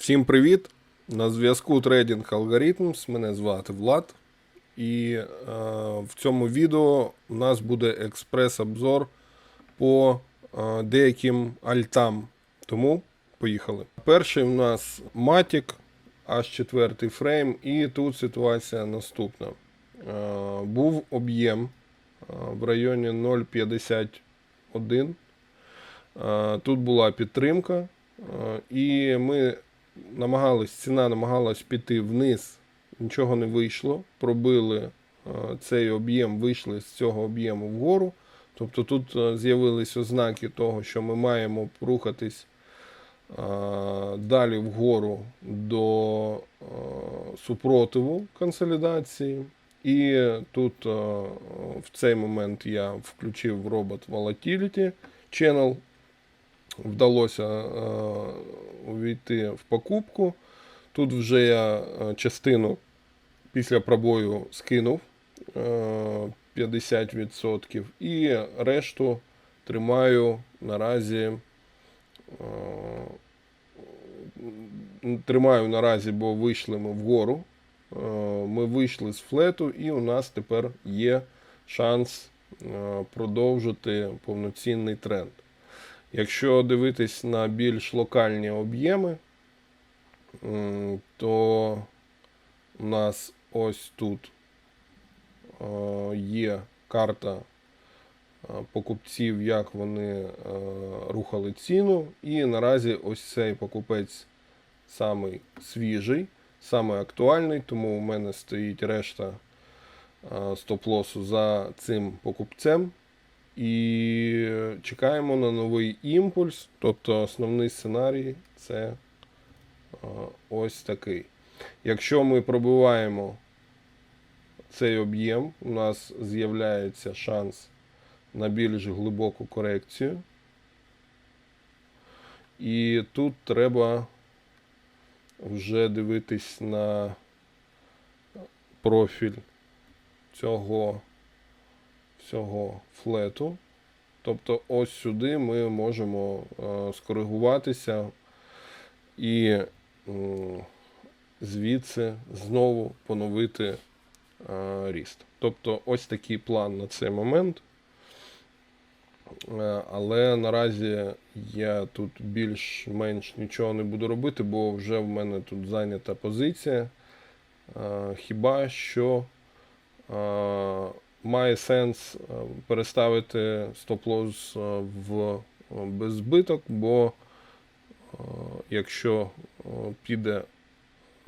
Всім привіт! На зв'язку Trading Algorithms. Мене звати Влад. І е, в цьому відео у нас буде експрес-обзор по е, деяким альтам. Тому поїхали. Перший у нас Matic, аж четвертий фрейм, і тут ситуація наступна. Е, був об'єм е, в районі 0,51. Е, Тут була підтримка, е, і ми намагались, ціна намагалась піти вниз, нічого не вийшло. Пробили е, цей об'єм, вийшли з цього об'єму вгору. Тобто тут е, з'явились ознаки того, що ми маємо рухатись е, далі вгору до супротиву консолідації. І тут в цей момент я включив робот Volatility Channel. Вдалося е, увійти в покупку. Тут вже я е, частину після пробою скинув е, 50% і решту тримаю наразі. е, Тримаю наразі, бо вийшли ми вгору. Е, Ми вийшли з флету, і у нас тепер є шанс е, продовжити повноцінний тренд. Якщо дивитись на більш локальні об'єми, то у нас ось тут е, є карта е, покупців, як вони е, рухали ціну. І наразі ось цей покупець самий свіжий, самий актуальний, тому у мене стоїть решта стоп-лосу за цим покупцем. І чекаємо на новий імпульс. Тобто основний сценарій це ось такий. Якщо ми пробиваємо цей об'єм, у нас з'являється шанс на більш глибоку корекцію. І тут треба вже дивитись на профіль цього всього флету. Тобто ось сюди ми можемо е, скоригуватися і звідси знову поновити е, ріст. Тобто ось такий план на цей момент. Е, Але наразі я тут більш-менш нічого не буду робити, бо вже в мене тут зайнята позиція. Хіба що має сенс е, переставити стоп-лосс е, в е, беззбиток, бо якщо піде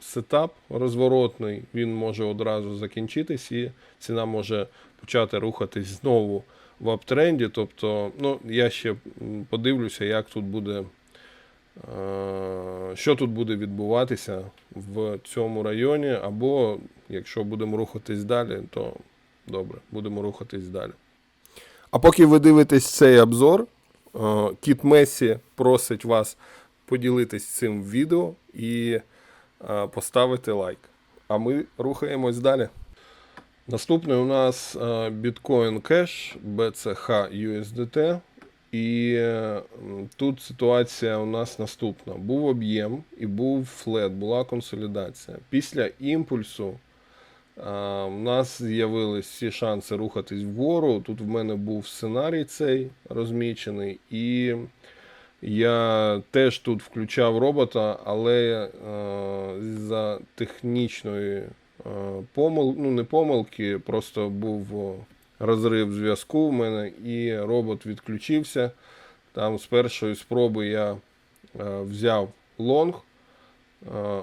сетап розворотний, він може одразу закінчитись і ціна може почати рухатись знову в аптренді. Тобто, ну, я ще подивлюся, як тут буде. Що тут буде відбуватися в цьому районі, або якщо будемо рухатись далі, то добре, будемо рухатись далі. А поки ви дивитесь цей обзор, е, Кіт Месі просить вас поділитись цим відео і е, поставити лайк. А ми рухаємось далі. Наступний у нас Bitcoin Cash BCH USDT. І е, тут ситуація у нас наступна: був об'єм і був флет, була консолідація. Після імпульсу У нас з'явились всі шанси рухатись вгору. Тут в мене був сценарій цей розмічений, і я теж тут включав робота, але за технічної помил, ну не помилки, просто був розрив зв'язку в мене, і робот відключився. Там з першої спроби я взяв лонг,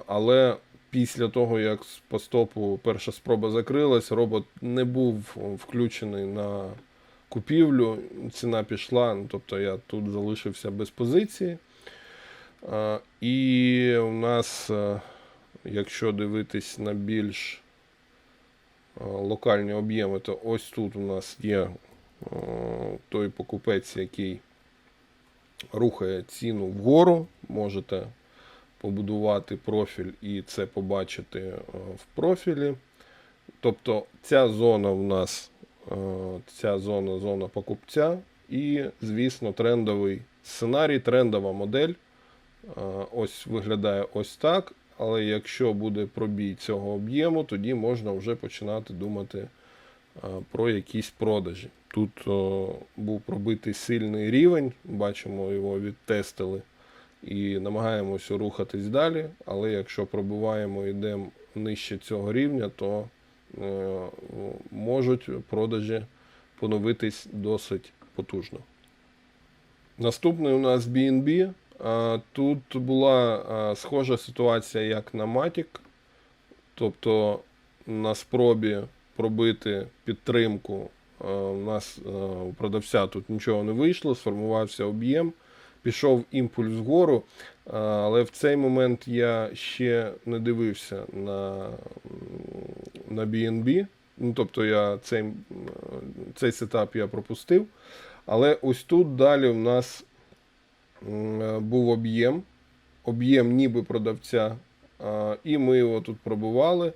але після того, як по стопу перша спроба закрилась, робот не був включений на купівлю, ціна пішла, ну, тобто я тут залишився без позиції. І у нас, е, якщо дивитись на більш е, локальні об'єми, то ось тут у нас є е, той покупець, який рухає ціну вгору. Можете побудувати профіль і це побачити е, в профілі. Тобто ця зона у нас, е, ця зона зона покупця, і, звісно, трендовий сценарій, трендова модель е, ось виглядає ось так. Але якщо буде пробій цього об'єму, тоді можна вже починати думати про якісь продажі. Тут о, був пробитий сильний рівень, бачимо, його відтестили і намагаємося рухатись далі. Але якщо пробиваємо і йдемо нижче цього рівня, то е, можуть продажі поновитись досить потужно. Наступний у нас BNB. Тут була схожа ситуація, як на Matic. Тобто на спробі пробити підтримку у нас у продавця тут нічого не вийшло, сформувався об'єм, пішов імпульс вгору. Але в цей момент я ще не дивився на, на BNB. Ну, тобто я цей, цей сетап я пропустив. Але ось тут далі в нас був об'єм, об'єм ніби продавця, і ми його тут пробували.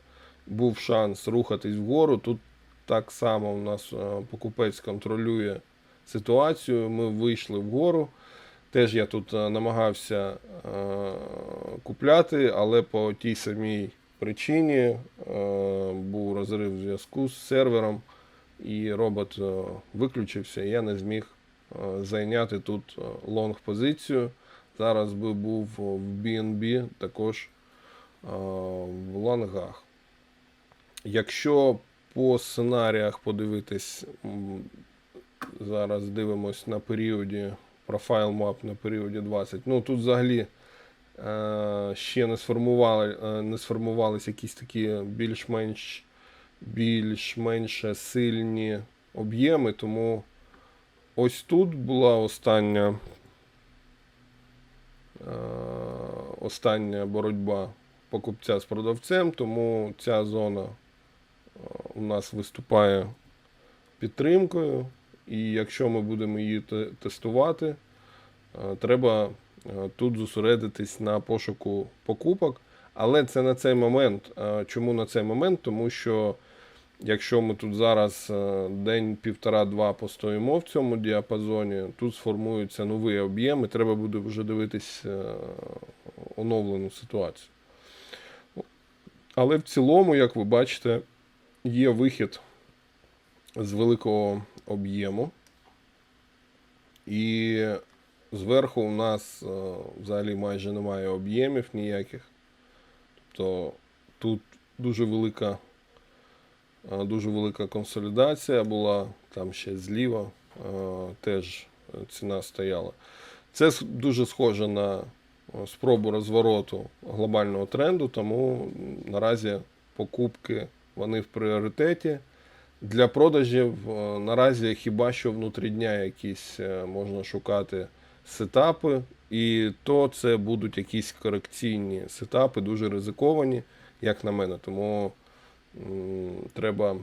Був шанс рухатись вгору. Тут так само у нас покупець контролює ситуацію. Ми вийшли вгору. Теж я тут е, намагався е, купляти, але по тій самій причині е, був розрив зв'язку з сервером, і робот виключився. і Я не зміг зайняти тут е, лонг позицію. Зараз би був в BNB також в лонгах. Якщо по сценаріях подивитись, зараз дивимось на періоді профайл мап на періоді 20. Ну тут взагалі е, ще не сформували, е, не сформувалися якісь такі більш-менш більш-менш сильні об'єми, тому ось тут була остання, е, остання боротьба покупця з продавцем, тому ця зона е, у нас виступає підтримкою. І якщо ми будемо її те- тестувати, е, треба е, тут зосередитись на пошуку покупок. Але це на цей момент. Е, Чому на цей момент? Тому що якщо ми тут зараз день, півтора-два постоїмо в цьому діапазоні, тут сформується новий об'єм, і треба буде вже дивитись оновлену ситуацію. Але в цілому, як ви бачите, є вихід з великого об'єму. І зверху у нас е, взагалі майже немає об'ємів ніяких. Тобто тут дуже велика, е, дуже велика консолідація була, там ще зліва е, теж ціна стояла. Це дуже схоже на спробу розвороту глобального тренду, тому наразі покупки вони в пріоритеті. Для продажів е, наразі хіба що внутрі дня якісь е, можна шукати сетапи, і то це будуть якісь корекційні сетапи, дуже ризиковані, як на мене. Тому треба,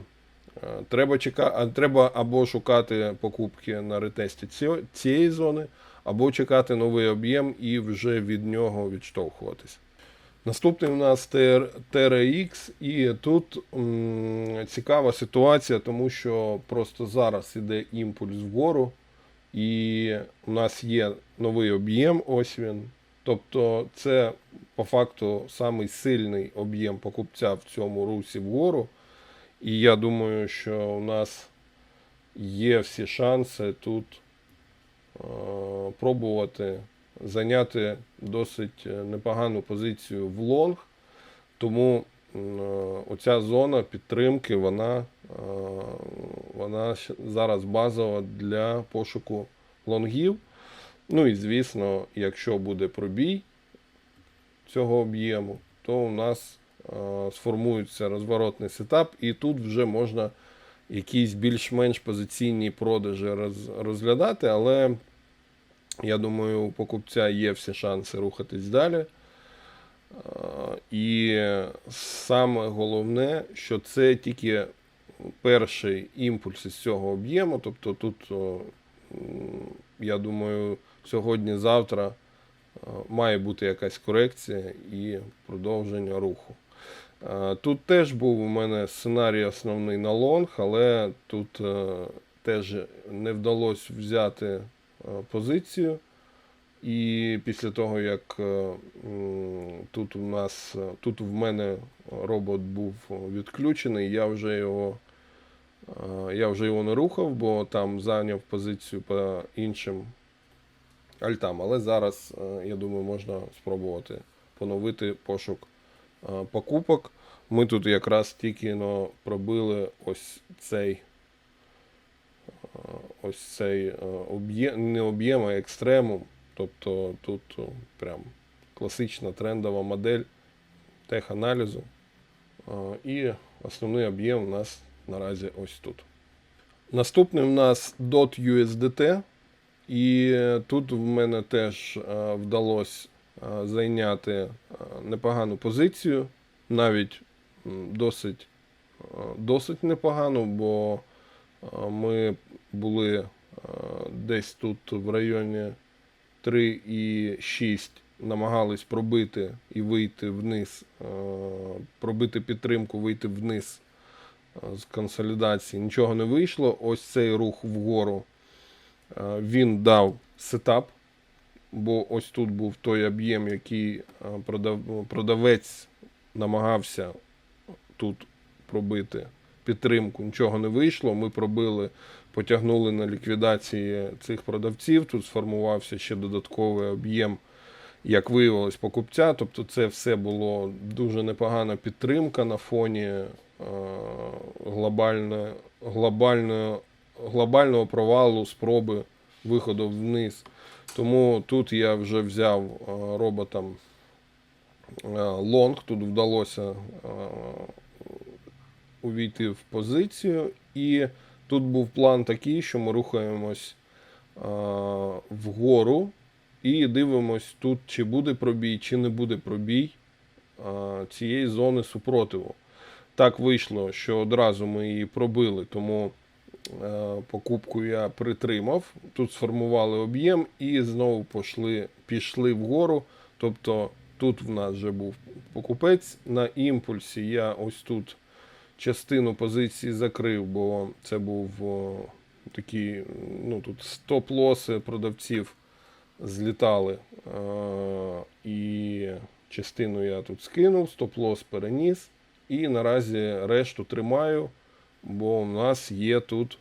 е, треба, чека... а, треба або шукати покупки на ретесті цієї зони, або чекати новий об'єм і вже від нього відштовхуватись. Наступний у нас TR TRX, і тут м, цікава ситуація, тому що просто зараз іде імпульс вгору, і у нас є новий об'єм, ось він. Тобто це по факту самий сильний об'єм покупця в цьому русі вгору. І я думаю, що у нас є всі шанси тут е, пробувати зайняти досить е, непогану позицію в лонг. Тому е, оця зона підтримки, вона, е, вона зараз базова для пошуку лонгів. Ну і звісно, якщо буде пробій цього об'єму, то у нас сформується розворотний сетап, і тут вже можна якісь більш-менш позиційні продажі розглядати, але я думаю, у покупця є всі шанси рухатись далі. Е, І саме головне, що це тільки перший імпульс із цього об'єму. Тобто тут, я думаю, сьогодні-завтра е, має бути якась корекція і продовження руху. Е, Тут теж був у мене сценарій основний на лонг, але тут е, теж не вдалося взяти е, позицію. І після того, як е, тут у нас, е, тут в мене робот був відключений, я вже його, е, я вже його не рухав, бо там зайняв позицію по іншим альтам. Але зараз, е, я думаю, можна спробувати поновити пошук е, покупок. Ми тут якраз тільки но пробили ось цей. Е, Ось цей е, об'єм, не об'єм, а екстремум. Тобто тут прям класична трендова модель теханалізу. Е, І основний об'єм у нас наразі ось тут. Наступний у нас .USDT. І тут в мене теж е, вдалося е, зайняти е, непогану позицію, навіть досить, е, досить непогану, бо е, ми були е, десь тут в районі 3,6 намагались пробити і вийти вниз, е, пробити підтримку, вийти вниз е, з консолідації. Нічого не вийшло. Ось цей рух вгору він дав сетап, бо ось тут був той об'єм, який продав- продавець намагався тут пробити підтримку. Нічого не вийшло. Ми пробили, потягнули на ліквідації цих продавців. Тут сформувався ще додатковий об'єм, як виявилось, покупця. Тобто, це все було дуже непогана підтримка на фоні е, глобальної, глобальної, глобального провалу спроби виходу вниз. Тому тут я вже взяв е, роботом е, лонг. Тут вдалося е, увійти в позицію. І тут був план такий, що ми рухаємось е, вгору і дивимось тут, чи буде пробій, чи не буде пробій е, цієї зони супротиву. Так вийшло, що одразу ми її пробили, тому е, покупку я притримав. Тут сформували об'єм і знову пішли, пішли вгору. Тобто тут в нас вже був покупець. На імпульсі я ось тут частину позиції закрив, бо це був такий, ну тут стоп-лоси продавців злітали. І частину я тут скинув, стоп-лос переніс. І наразі решту тримаю, бо у нас є тут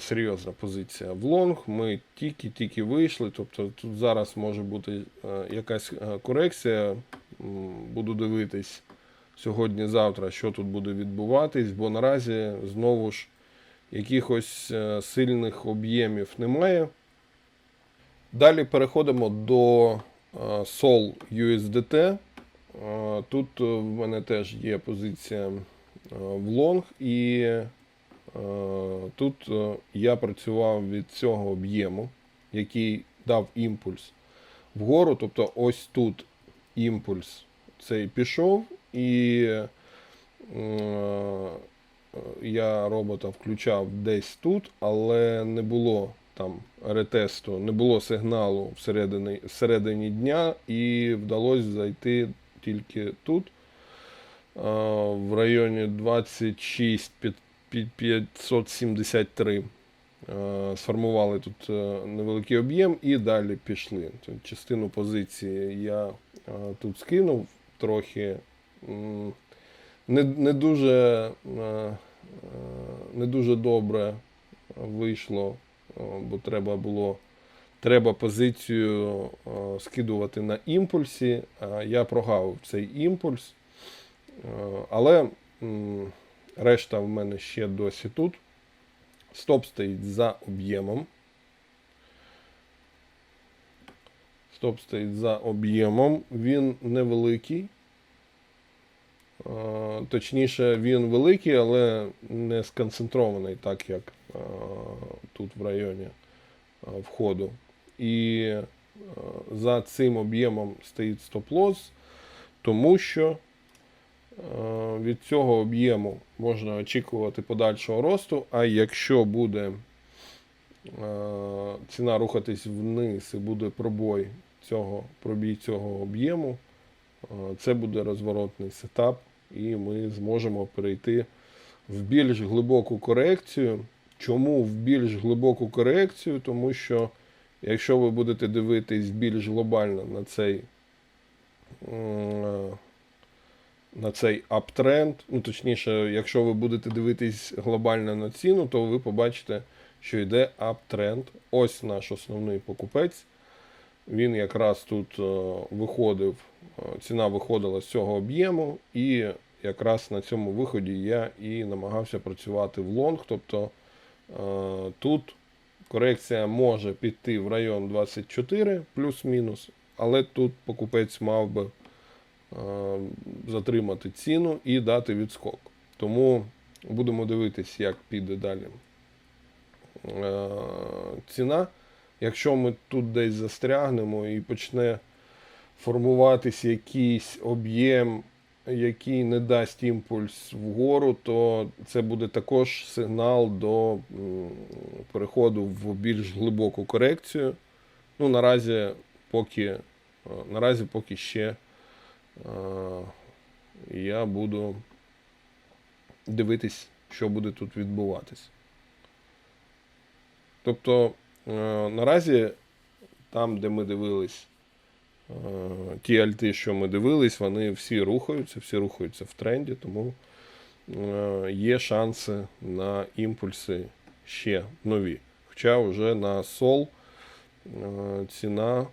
серйозна позиція в лонг. Ми тільки-тільки вийшли. Тобто тут зараз може бути якась корекція. Буду дивитись сьогодні-завтра, що тут буде відбуватись, бо наразі знову ж якихось е, сильних об'ємів немає. Далі переходимо до е, Sol USDT. Е, Тут в мене теж є позиція в лонг, і тут я працював від цього об'єму, який дав імпульс вгору. Тобто ось тут імпульс цей пішов, і е, я робота включав десь тут, але не було там ретесту, не було сигналу всередині, всередині дня, і вдалося зайти тільки тут, е, в районі 26 під- під 573. Е, Сформували тут невеликий об'єм і далі пішли. Тобто Частину позиції я тут скинув трохи. Не, не, дуже, е, е, не дуже добре вийшло, е, бо треба було треба позицію скидувати на імпульсі. Я прогавив цей імпульс. Але решта в мене ще досі тут. Стоп стоїть за об'ємом. Стоп стоїть за об'ємом. Він невеликий. Е, Точніше, він великий, але не сконцентрований, так як е, тут в районі е, входу. І за цим об'ємом стоїть стоп-лосс, тому що від цього об'єму можна очікувати подальшого росту. А якщо буде ціна рухатись вниз і буде пробой цього, пробій цього об'єму, це буде розворотний сетап, і ми зможемо перейти в більш глибоку корекцію. Чому в більш глибоку корекцію? Тому що Якщо ви будете дивитись більш глобально на цей, на цей аптренд, ну точніше, якщо ви будете дивитись глобально на ціну, то ви побачите, що йде аптренд. Ось наш основний покупець. Він якраз тут е, виходив, е, ціна виходила з цього об'єму, і якраз на цьому виході я і намагався працювати в лонг. Тобто е, тут корекція може піти в район 24 плюс-мінус, але тут покупець мав би затримати ціну і дати відскок. Тому будемо дивитись, як піде далі ціна. Якщо ми тут десь застрягнемо і почне формуватись якийсь об'єм, який не дасть імпульс вгору, то це буде також сигнал до переходу в більш глибоку корекцію. Ну, наразі поки, е, наразі поки ще е, я буду дивитись, що буде тут відбуватись. Тобто, наразі там, де ми дивились, е, ті альти, що ми дивились, вони всі рухаються, всі рухаються в тренді, тому е, є шанси на імпульси ще нові. Хоча вже на сол е, ціна е,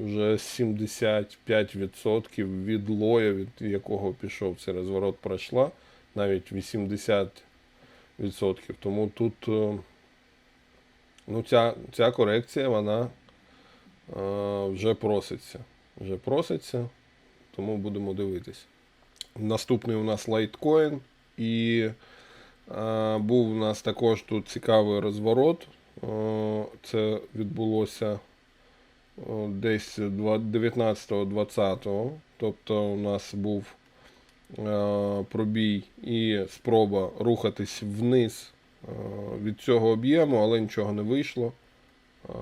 вже 75% від лоя, від якого пішов цей розворот, пройшла, навіть 80%. Тому тут е, ну, ця, ця корекція, вона е, вже проситься. Вже проситься, тому будемо дивитись. Наступний у нас Litecoin. І е, був у нас також тут цікавий розворот. Е, це відбулося е, десь 19-20. Тобто у нас був е, пробій і спроба рухатись вниз від цього об'єму, але нічого не вийшло. Е,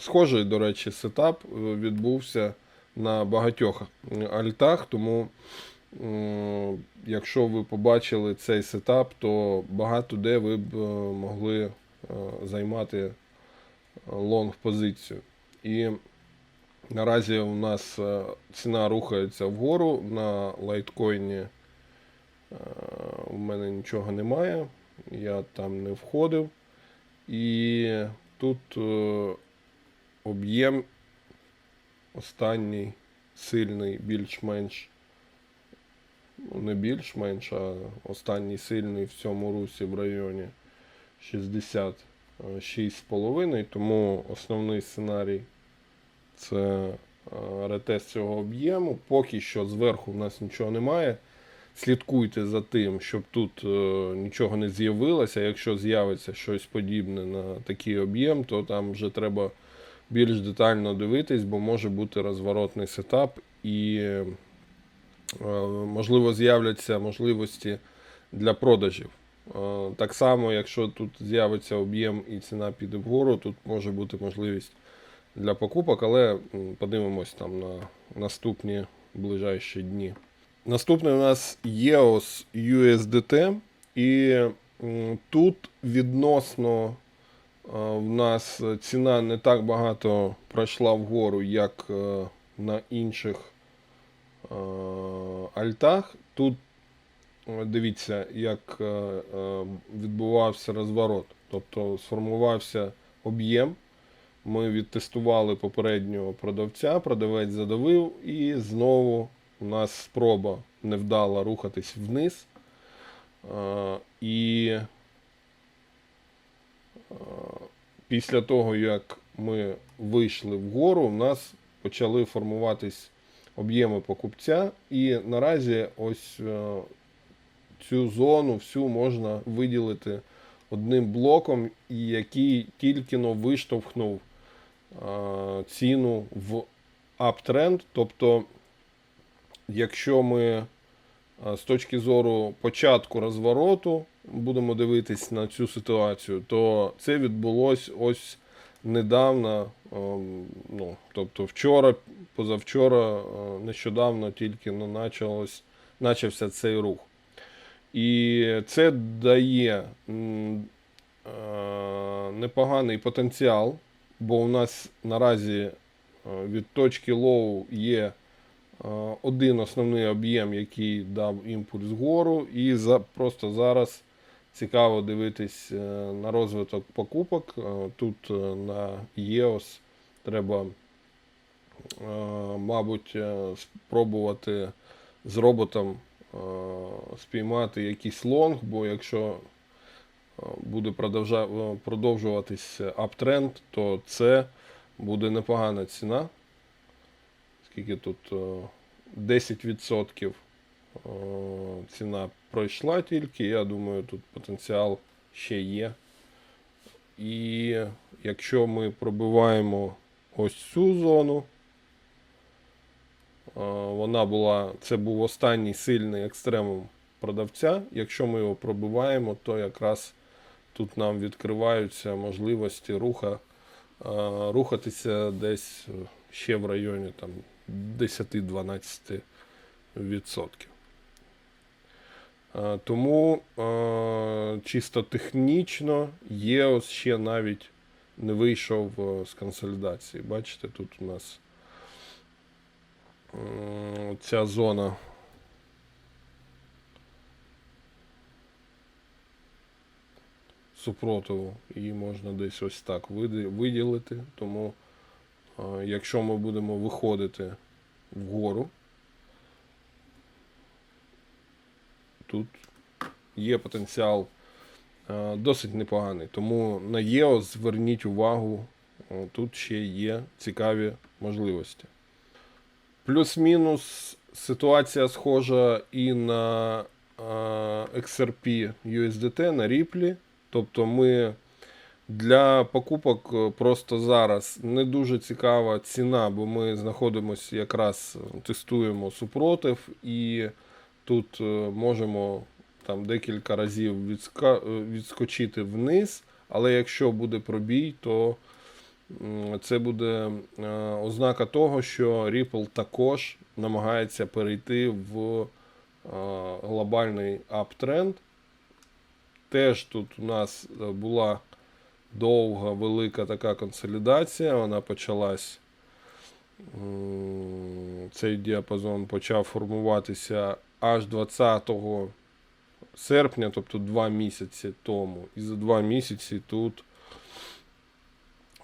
Схожий, до речі, сетап е, відбувся на багатьох альтах, тому якщо ви побачили цей сетап, то багато де ви б е, могли е, займати лонг позицію. І наразі у нас е, ціна рухається вгору на лайткоїні. е, У мене нічого немає, я там не входив. І тут е, об'єм останній сильний, більш-менш. Ну, не більш-менш, а останній сильний в цьому русі в районі 66,5. Тому основний сценарій це е, ретест цього об'єму. Поки що зверху в нас нічого немає. Слідкуйте за тим, щоб тут е, нічого не з'явилося. Якщо з'явиться щось подібне на такий об'єм, то там вже треба більш детально дивитись, бо може бути розворотний сетап і, е, можливо, з'являться можливості для продажів. Е, Так само, якщо тут з'явиться об'єм і ціна піде вгору, тут може бути можливість для покупок, але подивимось там на наступні ближайші дні. Наступний у нас EOS USDT, і тут відносно е, в нас ціна не так багато пройшла вгору, як е, на інших е, альтах. Тут дивіться, як відбувався розворот. Тобто сформувався об'єм. Ми відтестували попереднього продавця, продавець задавив, і знову у нас спроба невдала рухатись вниз. І після того, як ми вийшли вгору, у нас почали формуватись об'єми покупця. І наразі ось е, цю зону всю можна виділити одним блоком, який тільки но виштовхнув ціну в аптренд. Тобто, якщо ми е, з точки зору початку розвороту будемо дивитись на цю ситуацію, то це відбулось ось недавно, ем, ну, тобто вчора, позавчора, е, нещодавно тільки ну, начався цей рух. І це дає е, непоганий потенціал бо у нас наразі е, від точки лоу є е, один основний об'єм, який дав імпульс вгору, і за, просто зараз цікаво дивитись е, на розвиток покупок. Е, Тут е, на EOS треба, е, мабуть, е, спробувати з роботом е, спіймати якийсь лонг, бо якщо е, буде е, продовжуватись аптренд, то це буде непогана ціна. Скільки тут е, 10% е, ціна пройшла тільки. Я думаю, тут потенціал ще є. І якщо ми пробиваємо ось цю зону, е, вона була, це був останній сильний екстремум продавця. Якщо ми його пробиваємо, то якраз тут нам відкриваються можливості руха, е, рухатися десь е, ще в районі там, 10-12%. Е, Тому чисто технічно ЄОС ще навіть не вийшов е, з консолідації. Бачите, тут у нас ця зона. Супротиву, її можна десь ось так виділити. Тому, якщо ми будемо виходити вгору, тут є потенціал е, досить непоганий. Тому на ЄО зверніть увагу, е, тут ще є цікаві можливості. Плюс-мінус ситуація схожа і на е, XRP USDT, на Ripple. Тобто ми для покупок е, просто зараз не дуже цікава ціна, бо ми знаходимося якраз е, тестуємо супротив і тут е, можемо там декілька разів відскочити вниз, але якщо буде пробій, то це буде ознака того, що Ripple також намагається перейти в глобальний аптренд. Теж тут у нас була довга, велика така консолідація. Вона почалась. Цей діапазон почав формуватися аж 20 серпня, тобто два місяці тому. І за два місяці тут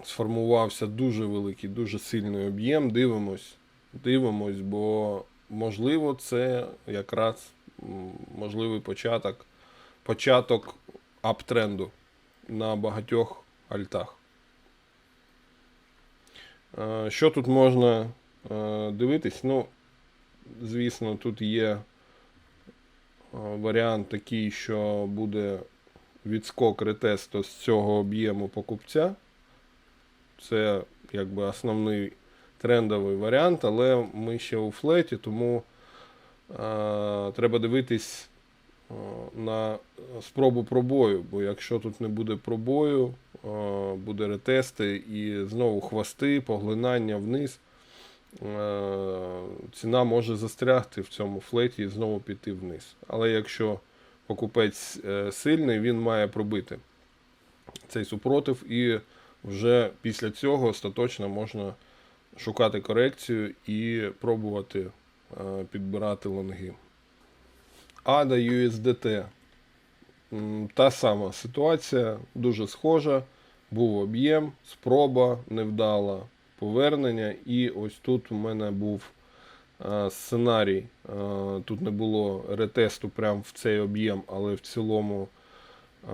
сформувався дуже великий, дуже сильний об'єм. Дивимось, дивимось, бо можливо це якраз можливий початок, початок аптренду на багатьох альтах. Е, Що тут можна е, дивитись? Ну, звісно, тут є е, варіант такий, що буде відскок ретесту з цього об'єму покупця. Це якби основний трендовий варіант, але ми ще у флеті, тому е, треба дивитись на спробу пробою. Бо якщо тут не буде пробою, е, буде ретести і знову хвости, поглинання вниз. е, Ціна може застрягти в цьому флеті і знову піти вниз. Але якщо покупець е, сильний, він має пробити цей супротив, і вже після цього остаточно можна шукати корекцію і пробувати е, підбирати лонги. ADA USDT. Та сама ситуація, дуже схожа. Був об'єм, спроба невдала, повернення. І ось тут у мене був е, сценарій. Е, Тут не було ретесту прямо в цей об'єм, але в цілому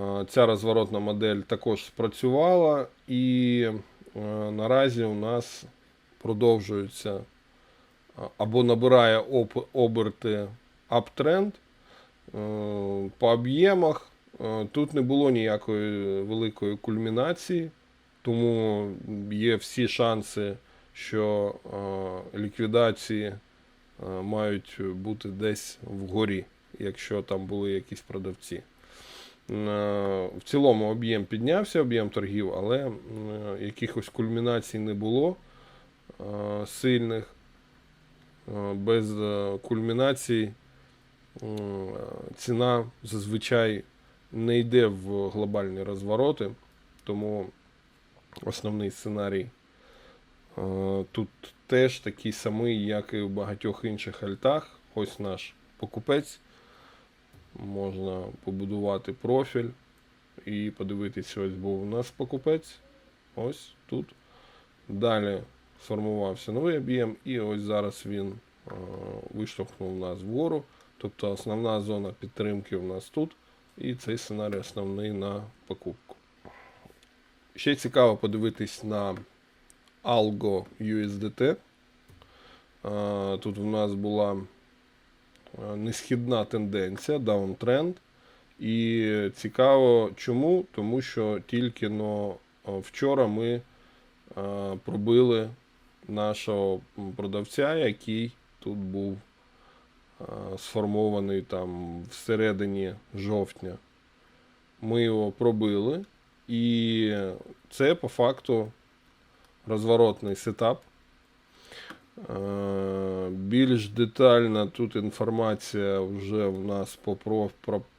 е, ця розворотна модель також спрацювала. І наразі у нас продовжується або набирає оберти аптренд. Е, По об'ємах е, тут не було ніякої великої кульмінації, тому є всі шанси, що е, ліквідації мають бути десь вгорі, якщо там були якісь продавці. В цілому об'єм піднявся, об'єм торгів, але якихось кульмінацій не було сильних. Без кульмінацій ціна зазвичай не йде в глобальні розвороти, тому основний сценарій. Е, Тут теж такий самий, як і в багатьох інших альтах. Ось наш покупець. Можна побудувати профіль і подивитися, ось був у нас покупець. Ось тут. Далі сформувався новий об'єм, і ось зараз він е, виштовхнув нас вгору. Тобто основна зона підтримки у нас тут, і цей сценарій основний на покупку. Ще цікаво подивитись на Algo USDT. Тут у нас була несхідна тенденція, даунтренд. І цікаво чому? Тому що тільки но вчора ми пробили нашого продавця, який тут був сформований там всередині жовтня. Ми його пробили, і це по факту розворотний сетап. Е, Більш детальна тут інформація вже в нас по, про,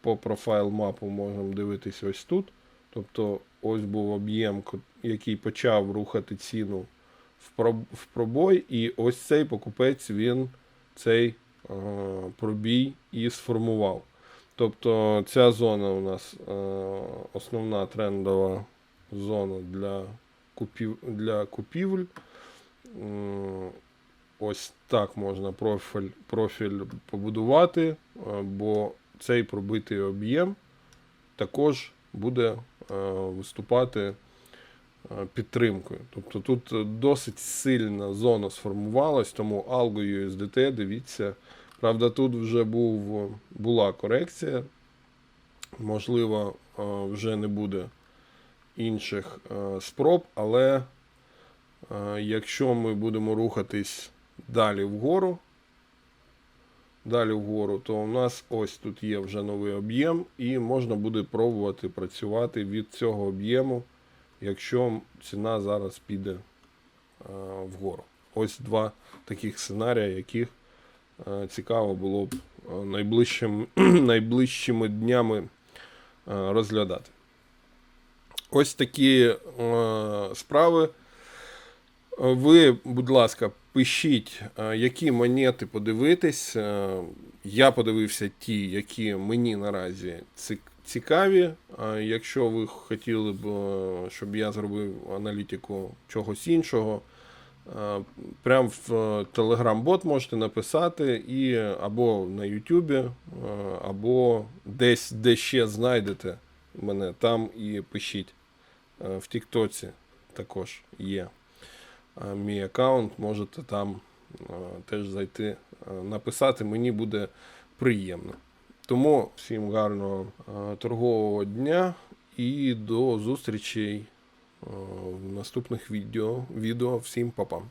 по профайл мапу можемо дивитися ось тут. Тобто ось був об'єм, який почав рухати ціну в, пробой, і ось цей покупець він цей е, пробій і сформував. Тобто ця зона у нас е, основна трендова зона для, купів, для купівель. Ось так можна профіль, профіль побудувати, е, бо цей пробитий об'єм також буде е, виступати е, підтримкою. Тобто тут е, досить сильна зона сформувалась, тому Algo USDT, дивіться. Правда, тут вже був, була корекція. Можливо, е, вже не буде інших е, спроб, але е, якщо ми будемо рухатись далі вгору, далі вгору, то у нас ось тут є вже новий об'єм, і можна буде пробувати працювати від цього об'єму, якщо ціна зараз піде е, вгору. Ось два таких сценарія, яких е, цікаво було б е, найближчим, найближчими днями розглядати. Ось такі справи. Ви, будь ласка, пишіть, які монети подивитись. Я подивився ті, які мені наразі цик- цікаві. Якщо ви хотіли б, е, щоб я зробив аналітику чогось іншого, е, прям в е, Telegram-бот можете написати і або на YouTube, або десь де ще знайдете мене там і пишіть. В Тіктоці також є мій аккаунт, можете там теж зайти, написати, мені буде приємно. Тому всім гарного е, торгового дня і до зустрічей е, в наступних відео. відео. Всім па-па.